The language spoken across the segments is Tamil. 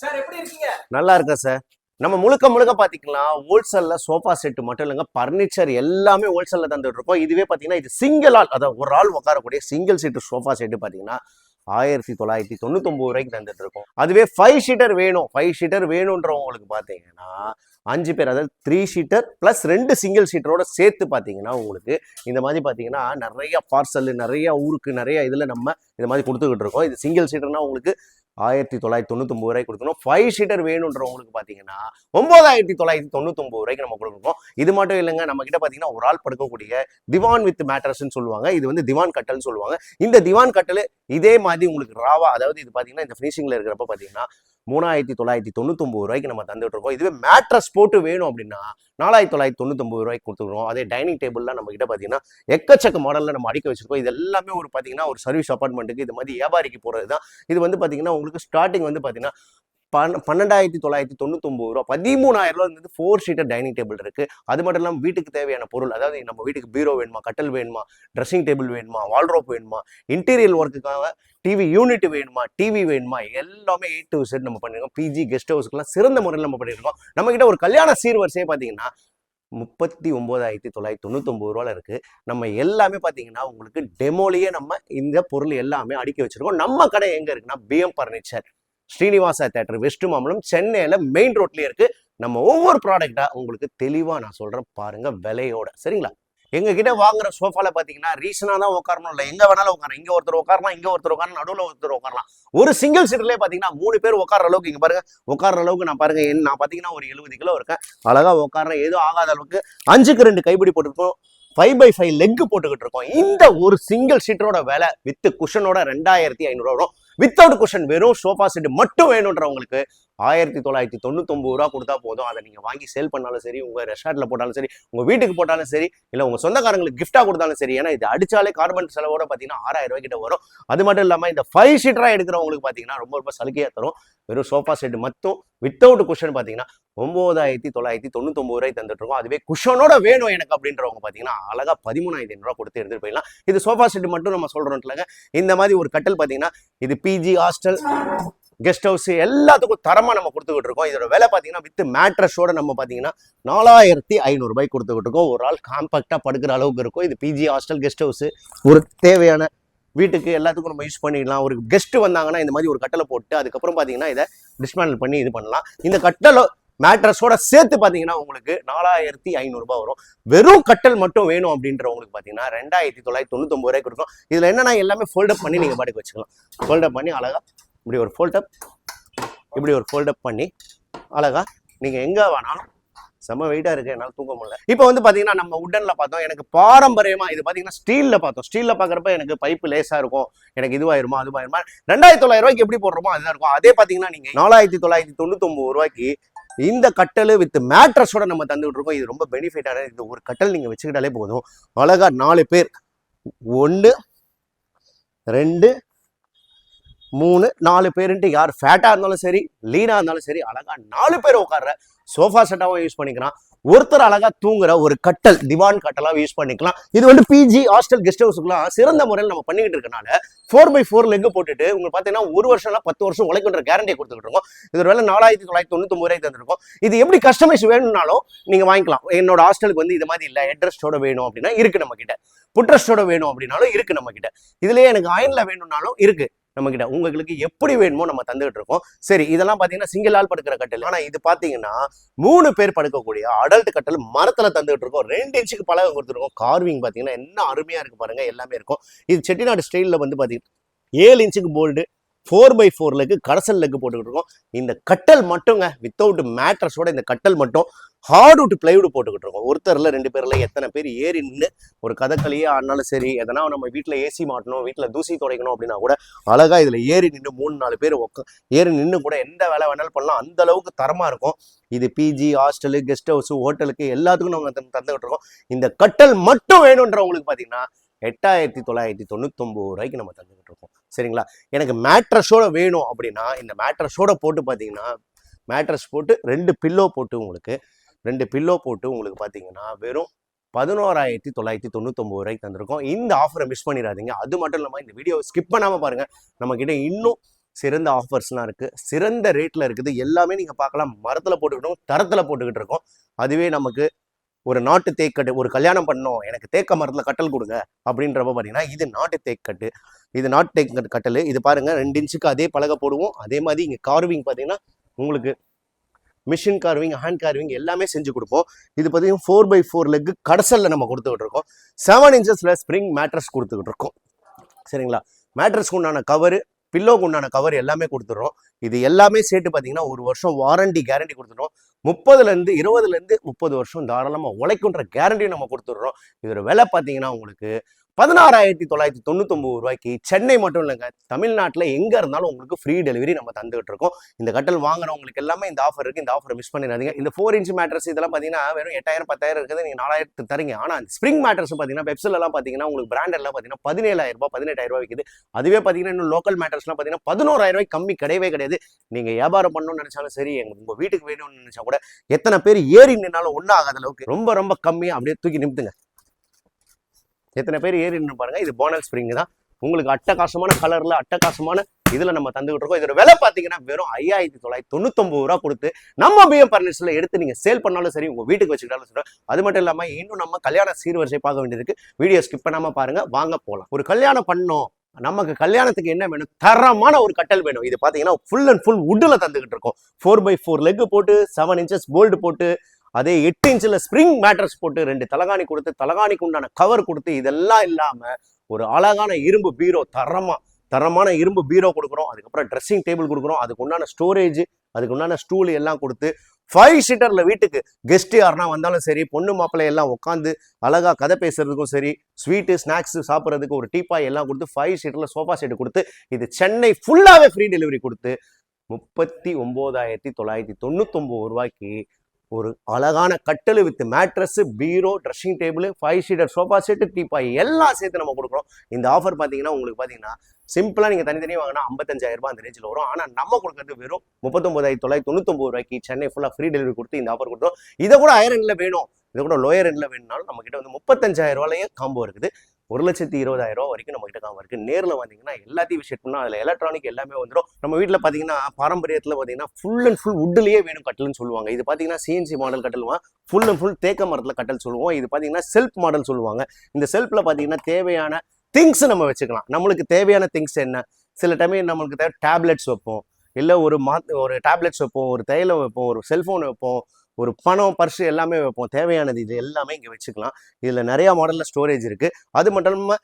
சார் எப்படி இருக்கீங்க? நல்லா இருக்கேன் சார். நம்ம முழுக்க முழுக்க பாத்தீங்கன்னா ஹோல்சேல்ல சோஃபா செட் மட்டும் இல்லைங்க பர்னிச்சர் எல்லாமே ஹோல்சேல்ல தந்துட்டு இருக்கோம் இதுவே பாத்தீங்கன்னா இது சிங்கிள் ஆள் அதாவது ஒரு ஆள் உட்காரக்கூடிய சிங்கிள் சீட்டு சோஃபா செட்டு பாத்தீங்கன்னா ஆயிரத்தி தொள்ளாயிரத்தி தொண்ணூத்தொம்பது ரூபாய்க்கு தந்துட்டு இருக்கோம் அதுவே ஃபைவ் ஷீட்டர் வேணும். ஃபைவ் ஷீட்டர் வேணுன்றவங்களுக்கு பார்த்தீங்கன்னா அஞ்சு பேர் அதாவது த்ரீ ஷீட்டர் ப்ளஸ் ரெண்டு சிங்கிள் ஷீட்டரோட சேர்த்து பார்த்தீங்கன்னா உங்களுக்கு இந்த மாதிரி பார்த்தீங்கன்னா நிறைய பார்சல் நிறைய ஊருக்கு நிறைய இதில் நம்ம இது மாதிரி கொடுத்துக்கிட்டு இருக்கோம். இது சிங்கிள் சீட்டர்னா உங்களுக்கு ஆயிரத்தி தொள்ளாயிரத்தி தொண்ணூத்தொம்பது ரூபாய் கொடுக்கணும். ஃபைவ் சீட்டர் வேணுன்றவங்களுக்கு பார்த்தீங்கன்னா ஒன்பதாயிரத்தி தொள்ளாயிரத்தி தொண்ணூத்தொம்பது ரூபாய்க்கு நம்ம கொடுக்கணும். இது மட்டும் இல்லைங்க நம்ம கிட்ட பார்த்தீங்கன்னா ஒரு ஆள் படுக்கக்கூடிய திவான் வித் மேட்ரஸ்ன்னு சொல்லுவாங்க. இது வந்து திவான் கட்டல்னு சொல்லுவாங்க. இந்த திவான் கட்டல் இதே மாதிரி உங்களுக்கு ராவா அதாவது இது பார்த்தீங்கன்னா இந்த ஃபினிஷிங்ல இருக்கிறப்ப பார்த்தீங்கன்னா மூணாயிரத்தி தொள்ளாயிரத்தி தொண்ணூத்தொம்பது ரூபாய்க்கு நம்ம தந்துட்டு இருக்கோம் இதுவே மேட்ரஸ் போட்டு வேணும் அப்படின்னா நாலாயிரத்தி தொள்ளாயிரத்தி தொண்ணூத்தொம்பது ரூபாய்க்கு கொடுத்துருக்கோம் அதே டைனிங் டேபிள்லாம் நம்ம கிட்ட பார்த்தீங்கன்னா எக்கச்சக்க மாடலில் நம்ம அடிக்க வச்சிருக்கோம். இது எல்லாமே ஒரு பார்த்தீங்கன்னா ஒரு சர்வீஸ் அப்பார்ட்மெண்ட்டுக்கு இது மாதிரி வியாபாரிக்கு போகிறது தான் இது வந்து பார்த்தீங்கன்னா உங்களுக்கு ஸ்டார்டிங் வந்து பார்த்தீங்கன்னா பன் பன்னெண்டாயிரத்தி தொள்ளாயிரத்தி தொண்ணூத்தொம்பது ரூபா. பதிமூணாயிரம் ரூபா வந்து ஃபோர் சீட்டர் டைனிங் டேபிள் இருக்கு. அது மட்டும் இல்லாமல் வீட்டுக்கு தேவையான பொருள் அதாவது நம்ம வீட்டுக்கு பீரோ வேணுமா கட்டல் வேணுமா ட்ரெஸ்ஸிங் டேபிள் வேணுமா வால்ட்ரோப் வேணுமா இன்டீரியர் ஒர்க்குக்காக டிவி யூனிட் வேணுமா டிவி வேணுமா எல்லாமே எயிட் டு செட் நம்ம பண்ணிருக்கோம். பிஜி கெஸ்ட் ஹவுஸ்க்குலாம் சிறந்த முறையில் நம்ம பண்ணியிருக்கோம் நம்ம கிட்ட ஒரு கல்யாண சீர்வரிசையே பார்த்தீங்கன்னா முப்பத்தி ஒம்போதாயிரத்தி தொள்ளாயிரத்தி தொண்ணூத்தொம்பது ரூபாவில் இருக்குது நம்ம எல்லாமே பார்த்தீங்கன்னா உங்களுக்கு டெமோலயே நம்ம இந்த பொருள் எல்லாமே அடுக்கி வச்சிருக்கோம். நம்ம கடை எங்கே இருக்குன்னா PM furniture Srinivasa theatre West Mambalam சென்னையில் மெயின் ரோட்லேயே இருக்குது நம்ம ஒவ்வொரு ப்ராடக்டாக உங்களுக்கு தெளிவாக நான் சொல்கிறேன் பாருங்கள் விலையோட. சரிங்களா? எங்ககிட்ட வாங்குற சோஃபால பாத்தீங்கன்னா ரீசனா தான் உட்காரணும் இல்லை. எங்க வேணாலும் உட்காரலாம் இங்கே ஒருத்தர் உட்காரலாம் இங்கே ஒருத்தர் உட்காரலாம் நடுவில் ஒருத்தர் உட்காரலாம் ஒரு சிங்கிள் சீட்லேயே பாத்தீங்கன்னா மூணு பேர் உட்கார அளவுக்கு இங்க பாருங்க உட்கார்ற அளவுக்கு நான் பாருங்க என்- நான் பாத்தீங்கன்னா ஒரு எழுபது கிலோ இருக்கேன். அழகா உட்கார்றேன் எதுவும் ஆகாத அளவுக்கு அஞ்சுக்கு ரெண்டு கைப்பிடி போட்டுருக்கோம் ஃபைவ் பை ஃபைவ் லெக் போட்டுக்கிட்டு இருக்கோம். இந்த ஒரு சிங்கிள் சீட்டரோட விலை வித் குஷனோட ரெண்டாயிரத்தி ஐநூறுவா வரும். வித்தவுட் குஷன் வெறும் சோஃபா செட் மட்டும் வேணுன்றவங்களுக்கு ஆயிரத்தி தொள்ளாயிரத்தி தொண்ணூத்தொம்பது ரூபா கொடுத்தா போதும். அதை நீங்கள் வாங்கி சேல் பண்ணாலும் சரி உங்கள் ரெஸ்டாரண்ட்டில் போட்டாலும் சரி உங்கள் வீட்டுக்கு போட்டாலும் சரி இல்லை உங்கள் சொந்தக்காரங்களுக்கு கிஃப்டாக கொடுத்தாலும் சரி ஏன்னா இது அடிச்சாலே கார்பன் செலவோட பார்த்தீங்கன்னா ஆறாயிரம் ரூபாய் கிட்ட வரும். அது மட்டும் இல்லாமல் இந்த ஃபைவ் சீட்டராக எடுக்கிறவங்களுக்கு பார்த்தீங்கன்னா ரொம்ப ரொம்ப சலுகையாக தரும். வெறும் சோஃபா செட் மட்டும் வித்தவுட் குஷன் பார்த்தீங்கன்னா ஒன்பதாயிரத்தி தொள்ளாயிரத்தி தொண்ணூத்தொம்பது ரூபாய் தந்துட்டு இருக்கோம் அதுவே குஷனோட வேணும் எனக்கு அப்படின்றவங்க பார்த்தீங்கன்னா அழகா பதிமூணாயிரத்தி ஐநூறு கொடுத்து எடுத்துட்டு போயிடலாம். இது சோஃபா செட் மட்டும் நம்ம சொல்றோம்லங்க இந்த மாதிரி ஒரு கட்டல் பார்த்தீங்கன்னா இது பிஜி ஹாஸ்டல் கெஸ்ட் ஹவுஸ் எல்லாத்துக்கும் தரமாக நம்ம கொடுத்துக்கிட்டு இருக்கோம். இதோட விலை பார்த்தீங்கன்னா வித் மேட்ரஸோட நம்ம பார்த்தீங்கன்னா நாலாயிரத்தி ஐநூறு கொடுத்துக்கிட்டு இருக்கோம். ஒரு ஆள் காம்பாக்டாக படுக்கிற அளவுக்கு இருக்கும். இது பிஜி ஹாஸ்டல் கெஸ்ட் ஹவுஸ் ஒரு தேவையான வீட்டுக்கு எல்லாத்துக்கும் நம்ம யூஸ் பண்ணிக்கலாம் ஒரு கெஸ்ட் வந்தாங்கன்னா இந்த மாதிரி ஒரு கட்டளை போட்டு அதுக்கப்புறம் பார்த்தீங்கன்னா இதை டிஸ்மேண்டில் பண்ணி இது பண்ணலாம். இந்த கட்டளை மேட்ரஸோட சேர்த்து பார்த்தீங்கன்னா உங்களுக்கு நாலாயிரத்தி ஐநூறுரூபா வரும். வெறும் கட்டல் மட்டும் வேணும் அப்படின்றவங்களுக்கு பார்த்தீங்கன்னா ரெண்டாயிரத்தி தொள்ளாயிரத்தி தொண்ணூத்தொம்பது ரூபாய் கொடுக்கும் இதில் என்னன்னா எல்லாமே ஃபோல்டப் பண்ணி நீங்கள் பாட்டுக்கு வச்சுக்கலாம். ஃபோல்டப் பண்ணி அழகாக இப்படி ஒரு ஃபோல்டப் இப்படி ஒரு ஃபோல்டப் பண்ணி அழகா நீங்கள் எங்கே வேணாலும் செம்ம வெயிட்டாக இருக்குது என்னால் தூங்க முடியல. இப்போ வந்து பார்த்தீங்கன்னா நம்ம உடனில் பார்த்தோம் எனக்கு பாரம்பரியமாக இது பார்த்தீங்கன்னா ஸ்டீலில் பார்த்தோம். ஸ்டீலில் பார்க்குறப்ப எனக்கு பைப்பு லேசாக இருக்கும் எனக்கு இதுவாயிருமா அதுவாயிருமா ரெண்டாயிரத்தி தொள்ளாயிரம் ரூபாய்க்கு எப்படி போடுறோமோ அதுதான் இருக்கும். அதே பார்த்தீங்கன்னா நீங்கள் நாலாயிரத்தி தொள்ளாயிரத்தி தொண்ணூத்தொம்பது ரூபாய்க்கு இந்த கட்டல் வித் மேட்ரஸோட நம்ம தந்துகிட்டு இருக்கோம். இது ரொம்ப பெனிஃபிட்டான இந்த ஒரு கட்டல் நீங்கள் வச்சுக்கிட்டாலே போதும். அழகா நாலு பேர் ஒன்று ரெண்டு மூணு நாலு பேருன்ட்டு யார் ஃபேட்டாக இருந்தாலும் சரி லீனாக இருந்தாலும் சரி அழகாக நாலு பேர் உட்கார்ற சோஃபா செட்டாகவும் யூஸ் பண்ணிக்கலாம். ஒருத்தர் அழகா தூங்குற ஒரு கட்டல் திவான் கட்டலாக யூஸ் பண்ணிக்கலாம். இது வந்து பிஜி ஹாஸ்டல் கெஸ்ட் ஹவுஸுக்குலாம் சிறந்த முறையில் நம்ம பண்ணிக்கிட்டு இருக்கனால ஃபோர் பை ஃபோர் லெக் போட்டுட்டு உங்களுக்கு பார்த்தீங்கன்னா ஒரு வருஷம்லாம் பத்து வருஷம் உழைக்கின்ற கேரண்டியை கொடுத்துக்கிட்டு இருக்கோம். இது வேலை நாலாயிரத்தி தொள்ளாயிரத்தி தொண்ணூத்தொம்பது ரூபாய்க்கு தந்திருக்கோம். இது எப்படி கஸ்டமைஸ் வேணும்னாலும் நீங்கள் வாங்கிக்கலாம். என்னோட ஹாஸ்டலுக்கு வந்து இது மாதிரி இல்லை. அட்ரஸ்டோட வேணும் அப்படின்னா இருக்கு நம்ம கிட்ட. புட்ரஸ்டோட வேணும் அப்படின்னாலும் இருக்கு நம்ம கிட்ட. இதுலயே எனக்கு அயனில் வேணும்னாலும் இருக்கு. நம்மக்கிட்ட உங்களுக்கு எப்படி வேணுமோ நம்ம தந்துகிட்டு இருக்கோம். சரி இதெல்லாம் பார்த்தீங்கன்னா சிங்கிள் ஆள் படுக்கிற கட்டில். ஆனால் இது பார்த்தீங்கன்னா மூணு பேர் படுக்கக்கூடிய அடல்ட் கட்டல் மரத்தில் தந்துகிட்டு இருக்கோம். ரெண்டு இன்ச்சுக்கு பழகம் கொடுத்துருக்கோம். கார்விங் பார்த்தீங்கன்னா என்ன அருமையாக இருக்கு பாருங்கள் எல்லாமே இருக்கும். இது செட்டிநாடு ஸ்டைலில் வந்து பார்த்தீங்கன்னா ஏழு இன்ச்சுக்கு bolt four by four leg கடைசல் leg போட்டுக்கிட்டு இருக்கோம். இந்த கட்டல் மட்டுங்க வித்தவுட் மேட்ரஸோட இந்த கட்டல் மட்டும் ஹார்டுட் பிளைவுட் போட்டுக்கிட்டு இருக்கோம். ஒருத்தர்ல ரெண்டு பேர்ல எத்தனை பேர் ஏறி நின்று ஒரு கதக்களியே ஆனாலும் சரி எதனா நம்ம வீட்டில் ஏசி மாட்டணும் வீட்டில் தூசி துடைக்கணும் அப்படின்னா கூட அழகா இதுல ஏறி நின்று மூணு நாலு பேர் உக்க ஏறி நின்று கூட எந்த வேலை வேணாலும் பண்ணலாம். அந்த அளவுக்கு தரமா இருக்கும். இது பிஜி ஹாஸ்டலு கெஸ்ட் ஹவுஸ் ஹோட்டலுக்கு எல்லாத்துக்கும் நம்ம தந்து- தந்துகிட்டு இருக்கோம். இந்த கட்டல் மட்டும் வேணுன்றவங்களுக்கு பார்த்தீங்கன்னா எட்டாயிரத்தி தொள்ளாயிரத்தி தொண்ணூத்தொம்பது ரூபாய்க்கு நம்ம தந்துக்கிட்டு இருக்கோம். சரிங்களா? எனக்கு மேட்ரஸோட வேணும் அப்படின்னா இந்த மேட்ரஸோட போட்டு பார்த்தீங்கன்னா மேட்ரஸ் போட்டு ரெண்டு பில்லோ போட்டு உங்களுக்கு ரெண்டு பில்லோ போட்டு உங்களுக்கு பார்த்தீங்கன்னா வெறும் பதினோராயிரத்தி தொள்ளாயிரத்தி தொண்ணூத்தொம்பது ரூபாய்க்கு தந்திருக்கோம். இந்த ஆஃபரை மிஸ் பண்ணிடாதீங்க. அது மட்டும் இல்லாமல் இந்த வீடியோ ஸ்கிப் பண்ணாமல் பாருங்கள் நம்மக்கிட்ட இன்னும் சிறந்த ஆஃபர்ஸ்லாம் இருக்குது சிறந்த ரேட்டில் இருக்குது. எல்லாமே நீங்கள் பார்க்கலாம் மரத்தில் போட்டுக்கிட்டோம் தரத்தில் போட்டுக்கிட்டு இருக்கோம். அதுவே நமக்கு ஒரு நாட்டு தேக்கட்டு ஒரு கல்யாணம் பண்ணோம் எனக்கு தேக்க மரத்தில் கட்டல் கொடுங்க அப்படின்றப்ப பார்த்தீங்கன்னா இது நாட்டு தேக்கட்டு. இது நாட்டு தேக்க கட்டல். இது பாருங்கள் ரெண்டு இன்ச்சுக்கு அதே பலகை போடுவோம். அதே மாதிரி இங்கே கார்விங் பார்த்தீங்கன்னா உங்களுக்கு மிஷின் கார்விங் ஹேண்ட் கார்விங் எல்லாமே செஞ்சு கொடுப்போம். இது பார்த்தீங்கன்னா ஃபோர் பை ஃபோர் லெக்கு கடசல்ல நம்ம கொடுத்துக்கிட்டு இருக்கோம். செவன் இன்ச்சஸ்ல ஸ்ப்ரிங் மேட்ரஸ் கொடுத்துக்கிட்டு இருக்கோம். சரிங்களா? மேட்ரஸ்க்கு உண்டான கவரு பில்லோக்கு உண்டான கவர் எல்லாமே கொடுத்துட்றோம். இது எல்லாமே சேர்த்து பார்த்தீங்கன்னா ஒரு வருஷம் வாரண்டி கேரண்டி கொடுத்துட்றோம். முப்பதுலேருந்து இருபதுலேருந்து முப்பது வருஷம் தாராளமாக உழைக்குன்ற கேரண்டியும் நம்ம கொடுத்துட்றோம். இதோட விலை பார்த்தீங்கன்னா உங்களுக்கு பதினாறாயிரத்தி தொள்ளாயிரத்தி தொண்ணூத்தொம்பது ரூபாய்க்கு சென்னை மட்டும் இல்லைங்க தமிழ்நாட்டில் எங்கே இருந்தாலும் உங்களுக்கு ஃப்ரீ டெலிவரி நம்ம தந்துகிட்டு இருக்கோம். இந்த கட்டல் வாங்குறவங்களுக்கு எல்லாமே இந்த ஆஃபர் இருக்குது இந்த ஆஃபரை மிஸ் பண்ணிடாதீங்க. இந்த ஃபோர் இன்ச் மேட்ரஸ் இதெல்லாம் பார்த்தீங்கன்னா வெறும் எட்டாயிரம் பத்தாயிரம் இருக்குது. நீங்கள் நாலாயிரத்து தரீங்க. ஆனால் அந்த ஸ்ப்ரிங் மேட்ரஸ் பார்த்தீங்கன்னா வெப்சைட்லாம் பார்த்தீங்கன்னா உங்களுக்கு பிராண்டெல்லாம் பார்த்தீங்கன்னா பதினேழாயிரம் ரூபாய் பதினெட்டாயிரம் ரூபாய் விற்குது அதுவே பார்த்தீங்கன்னா இன்னும் லோக்கல் மேட்ரஸ்லாம் பார்த்தீங்கன்னா பதினோராயிரம் ரூபாய் கம்மி கிடையவே கிடையாது. நீங்கள் வியாபாரம் பண்ணணும்னு நினைச்சாலும் சரி எங்கள் உங்கள் வீட்டுக்கு வேணும்னு நினச்சா கூட எத்தனை பேர் ஏறி நின்னாலும் ஒன்றும் ஆகாத அளவுக்கு ரொம்ப ரொம்ப கம்மியாக அப்படியே தூக்கி நிமித்துங்க. எத்தனை பேர் ஏறின்னு பாருங்க இது போனல் ஸ்ப்ரிங் தான். உங்களுக்கு அட்டகாசமான கலர்ல அட்டகாசமான இதுல நம்ம தந்துகிட்டு இருக்கோம். இதோட விலை பாத்தீங்கன்னா வெறும் ஐயாயிரத்தி தொள்ளாயிரத்தி தொண்ணூத்தொம்பது ரூபா கொடுத்து நம்ம பிஎம் பர்னிச்சர்ல எடுத்து நீங்க சேல் பண்ணாலும் சரி உங்க வீட்டுக்கு வச்சுக்கிட்டாலும் சரி அது மட்டும் இல்லாம இன்னும் நம்ம கல்யாண சீர்வரிசை பார்க்க வேண்டியிருக்கு வீடியோ ஸ்கிப் பண்ணாம பாருங்க வாங்க போலாம். ஒரு கல்யாணம் பண்ணோம் நமக்கு கல்யாணத்துக்கு என்ன வேணும்? தரமான ஒரு கட்டல் வேணும். இது பாத்தீங்கன்னா ஃபுல் அண்ட் ஃபுல் வுட்ல தந்துகிட்டு இருக்கோம். ஃபோர் பை ஃபோர் லெக் போட்டு செவன் இன்ச்சஸ் போல்டு போட்டு அதே எட்டு இன்ச்சில் ஸ்ப்ரிங் மேட்ரஸ் போட்டு ரெண்டு தலகாணி கொடுத்து தலகாணிக்கு உண்டான கவர் கொடுத்து இதெல்லாம் இல்லாமல் ஒரு அழகான இரும்பு பீரோ தரமாக தரமான இரும்பு பீரோ கொடுக்குறோம். அதுக்கப்புறம் ட்ரெஸ்ஸிங் டேபிள் கொடுக்குறோம். அதுக்கு உண்டான ஸ்டோரேஜ் அதுக்கு உண்டான ஸ்டூல் எல்லாம் கொடுத்து ஃபைவ் சீட்டரில் வீட்டுக்கு கெஸ்ட் யாருனா வந்தாலும் சரி பொண்ணு மாப்பிள்ளை எல்லாம் உட்காந்து அழகாக கதை பேசுறதுக்கும் சரி ஸ்வீட்டு ஸ்நாக்ஸ் சாப்பிட்றதுக்கு ஒரு டீப்பாய் எல்லாம் கொடுத்து ஃபைவ் சீட்டரில் சோஃபா செட்டு கொடுத்து இது சென்னை ஃபுல்லாகவே ஃப்ரீ டெலிவரி கொடுத்து முப்பத்தி ஒம்போதாயிரத்தி தொள்ளாயிரத்தி தொண்ணூத்தொம்பது ரூபாய்க்கு ஒரு அழகான கட்டல் with mattress bureau dressing table five seater sofa set teapoy எல்லாம் சேர்த்து நம்ம கொடுக்குறோம். இந்த ஆஃபர் பார்த்தீங்கன்னா உங்களுக்கு பார்த்தீங்கன்னா சிம்பிளாக நீங்கள் தனித்தனியாக வாங்கினா ஐம்பத்தஞ்சாயிரம் ரூபாய் அந்த ரேஞ்சில் வரும். ஆனால் நம்ம கொடுக்கறது வெறும் முப்பத்தொம்பதாயிரத்தி தொள்ளாயிரத்தி தொண்ணூத்தொம்பது ரூபாய்க்கு சென்னை ஃபுல்லாக ஃப்ரீ டெலிவரி கொடுத்து இந்த ஆஃபர் கொடுத்தோம். இதை கூட ஹையர் எண்டில் வேணும். இதை கூட லோயர் எண்டில் வேணும்னாலும் நம்ம வந்து முப்பத்தஞ்சாயிரம் ரூபாயிலேயே காம்போ இருக்குது. ஒரு லட்சத்தி இருபதாயிரம் ரூபா வரைக்கும் நம்ம கிட்ட காம்போ இருக்கு. நேரில் வந்தீங்கன்னா எல்லாத்தையும் விசிட் பண்ணால் அதில் எலக்ட்ரானிக் எல்லாமே வந்துடும் நம்ம வீட்டில் பார்த்தீங்கன்னா பாரம்பரியத்தில் பார்த்தீங்கன்னா ஃபுல் அண்ட் ஃபுல் வுட்லேயே வேணும் கட்டல்னு சொல்லுவாங்க. இது பார்த்தீங்கன்னா சிஎன்சி மாடல் கட்டலுமா ஃபுல் அண்ட் ஃபுல் தேக்க மரத்தில் கட்டல் சொல்லுவோம். இது பார்த்தீங்கன்னா செல்ஃப் மாடல் சொல்லுவாங்க. இந்த செல்ஃபில் பார்த்தீங்கன்னா தேவையான திங்ஸ் நம்ம வச்சுக்கலாம். நம்மளுக்கு தேவையான திங்ஸ் என்ன? சில டைம் நம்மளுக்கு தேவை டேப்லெட்ஸ் வைப்போம். இல்லை ஒரு மா ஒரு டேப்லெட்ஸ் வைப்போம் ஒரு தைலம் வைப்போம் ஒரு செல்ஃபோன் வைப்போம். ஒரு பணம் பர்ஸு எல்லாமே வைப்போம். தேவையானது இது எல்லாமே இங்கே வச்சுக்கலாம். இதில் நிறையா மாடலில் ஸ்டோரேஜ் இருக்குது அது மட்டும் இல்லாமல்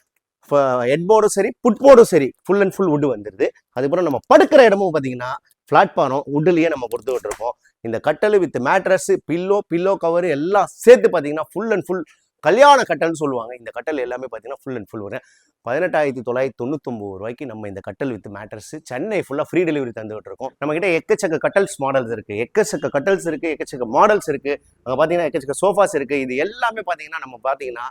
ஹெட்போர்டும் சரி புட்போர்டும் சரி ஃபுல் அண்ட் ஃபுல் வுட் வந்துடுது அதுக்கப்புறம் நம்ம படுக்கிற இடமும் பார்த்தீங்கன்னா பிளாட்ஃபாரம் வுட்லேயே நம்ம கொடுத்துக்கிட்டு இருக்கோம் இந்த கட்டல் with mattress pillow pillow cover எல்லாம் சேர்த்து பார்த்தீங்கன்னா ஃபுல் அண்ட் ஃபுல் கல்யாண கட்டல்னு சொல்லுவாங்க. இந்த கட்டல் எல்லாமே பார்த்தீங்கன்னா ஃபுல் அண்ட் ஃபுல் வரும். பதினெட்டாயிரத்தி தொள்ளாயிரத்தி தொண்ணூத்தொம்பது ரூபாய்க்கு நம்ம இந்த கட்டல் வித் மேட்டர்ஸ் சென்னை ஃபுல்லாக ஃப்ரீ டெலிவரி தந்துகிட்டு இருக்கோம். நம்ம கிட்ட எக்கச்சக்க கட்டல்ஸ் மாடல்ஸ் இருக்கு. எக்கச்சக்க கட்டல்ஸ் இருக்கு எக்கச்சக்க மாடல்ஸ் இருக்கு. அங்கே பார்த்தீங்கன்னா எக்கச்சக்க சோஃபாஸ் இருக்கு. இது எல்லாமே பார்த்தீங்கன்னா நம்ம பார்த்தீங்கன்னா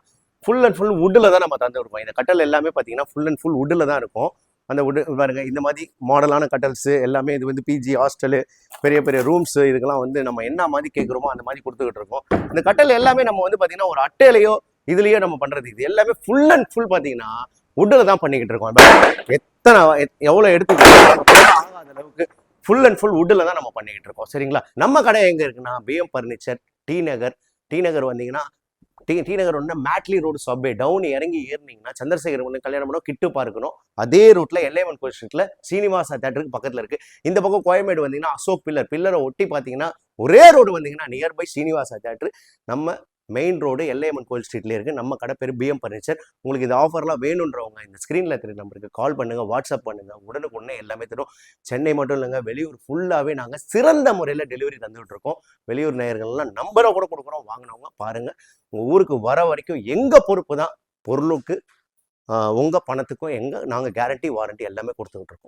ஃபுல் அண்ட் ஃபுல் வுட்டில் தான் நம்ம தந்து இந்த கட்டல் எல்லாமே பார்த்தீங்கன்னா ஃபுல் அண்ட் ஃபுல் வுட்டில் தான் இருக்கும். அந்த உட பாருங்க இந்த மாதிரி மாடலான கட்டல்ஸு எல்லாமே இது வந்து பிஜி ஹாஸ்டலு பெரிய பெரிய ரூம்ஸு இதுக்கெல்லாம் வந்து நம்ம என்ன மாதிரி கேட்குறோமோ அந்த மாதிரி கொடுத்துக்கிட்டு இருக்கோம். இந்த கட்டல் எல்லாமே நம்ம வந்து பார்த்தீங்கன்னா ஒரு அட்டையிலையோ இதுலேயோ நம்ம பண்ணுறது இது எல்லாமே ஃபுல் அண்ட் ஃபுல் பார்த்தீங்கன்னா உட்டில் தான் பண்ணிக்கிட்டு இருக்கோம். எத்தனை எவ்வளோ எடுத்துக்கிட்டோம் ஆகாத அளவுக்கு ஃபுல் அண்ட் ஃபுல் வுட்டில் தான் நம்ம பண்ணிக்கிட்டு இருக்கோம். சரிங்களா? நம்ம கடை எங்கே இருக்குன்னா PM furniture T Nagar T Nagar வந்தீங்கன்னா டி டி நகர் ஒன்று மேட்லி ரோடு சப்வே. டவுன் இறங்கி ஏறினீங்கன்னா சந்திரசேகர் ஒன்று கல்யாணம் பண்ணோம் கிட்டு பார்க்கணும். அதே ரூட்டில் எல்லைவன் கோயில் சீனிவாசா தேட்டருக்கு பக்கத்தில் இருக்குது இந்த பக்கம் கோயம்பேடு வந்தீங்கன்னா அசோக் பில்லர் பில்லரை ஒட்டி பார்த்தீங்கன்னா ஒரே ரோடு வந்தீங்கன்னா நியர்பை சீனிவாசா தேட்டர் நம்ம மெயின் ரோடு எல்லையம்மன் கோயில் ஸ்ட்ரீட்லேயே இருக்குது நம்ம கடை பேர் பிஎம் பர்னிச்சர் உங்களுக்கு இந்த ஆஃபர்லாம் வேணுன்றவங்க இந்த ஸ்க்ரீனில் இருக்கிற நம்பருக்கு கால் பண்ணுங்கள் வாட்ஸ்அப் பண்ணுங்கள் உடனுக்குடனே எல்லாமே தரும். சென்னை மட்டும் இல்லைங்க வெளியூர் ஃபுல்லாகவே நாங்கள் சிறந்த முறையில் டெலிவரி தந்துகிட்ருக்கோம் இருக்கோம் வெளியூர் நேயர்கள்லாம் நம்பரை கூட கொடுக்குறோம். வாங்கினவங்க பாருங்கள் உங்கள் ஊருக்கு வர வரைக்கும் எங்கள் பொறுப்பு தான்? பொருளுக்கு உங்கள் பணத்துக்கும் எங்கள் நாங்கள் கேரண்டி வாரண்டி எல்லாமே கொடுத்துக்கிட்டு இருக்கோம்.